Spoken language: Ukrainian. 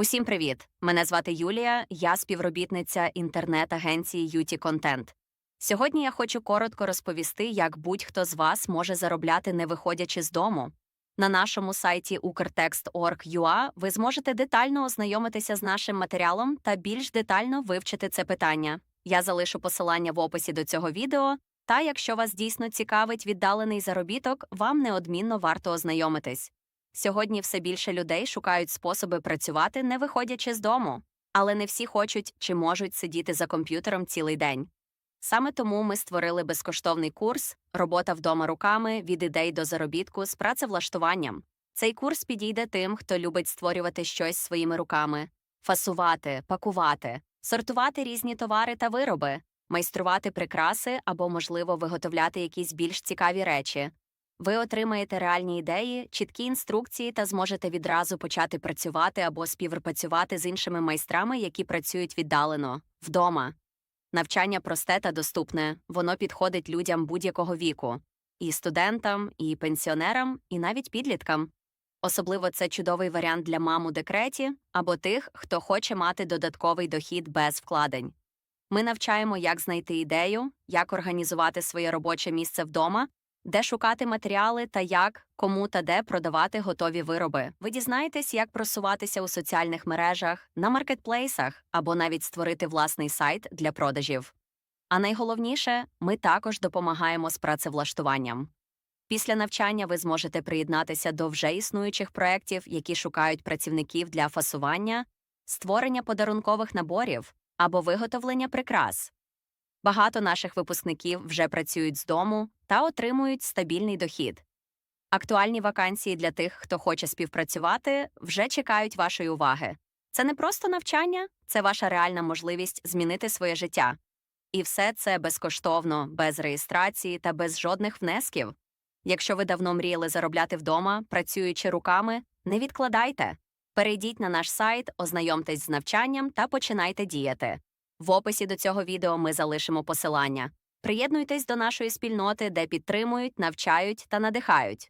Усім привіт! Мене звати Юлія, я співробітниця інтернет-агенції Юті Контент. Сьогодні я хочу коротко розповісти, як будь-хто з вас може заробляти, не виходячи з дому. На нашому сайті ukrtext.org.ua ви зможете детально ознайомитися з нашим матеріалом та більш детально вивчити це питання. Я залишу посилання в описі до цього відео. Та якщо вас дійсно цікавить віддалений заробіток, вам неодмінно варто ознайомитись. Сьогодні все більше людей шукають способи працювати, не виходячи з дому, але не всі хочуть чи можуть сидіти за комп'ютером цілий день. Саме тому ми створили безкоштовний курс Робота вдома руками від ідей до заробітку з працевлаштуванням. Цей курс підійде тим, хто любить створювати щось своїми руками, фасувати, пакувати, сортувати різні товари та вироби, майструвати прикраси або, можливо, виготовляти якісь більш цікаві речі. Ви отримаєте реальні ідеї, чіткі інструкції та зможете відразу почати працювати або співпрацювати з іншими майстрами, які працюють віддалено, вдома. Навчання просте та доступне, воно підходить людям будь-якого віку і студентам, і пенсіонерам, і навіть підліткам. Особливо це чудовий варіант для мам у декреті або тих, хто хоче мати додатковий дохід без вкладень. Ми навчаємо, як знайти ідею, як організувати своє робоче місце вдома де шукати матеріали та як, кому та де продавати готові вироби. Ви дізнаєтесь, як просуватися у соціальних мережах, на маркетплейсах або навіть створити власний сайт для продажів. А найголовніше, ми також допомагаємо з працевлаштуванням. Після навчання ви зможете приєднатися до вже існуючих проєктів, які шукають працівників для фасування, створення подарункових наборів або виготовлення прикрас. Багато наших випускників вже працюють з дому та отримують стабільний дохід. Актуальні вакансії для тих, хто хоче співпрацювати, вже чекають вашої уваги. Це не просто навчання, це ваша реальна можливість змінити своє життя. І все це безкоштовно, без реєстрації та без жодних внесків. Якщо ви давно мріяли заробляти вдома, працюючи руками, не відкладайте. Перейдіть на наш сайт, ознайомтесь з навчанням та починайте діяти. В описі до цього відео ми залишимо посилання. Приєднуйтесь до нашої спільноти, де підтримують, навчають та надихають.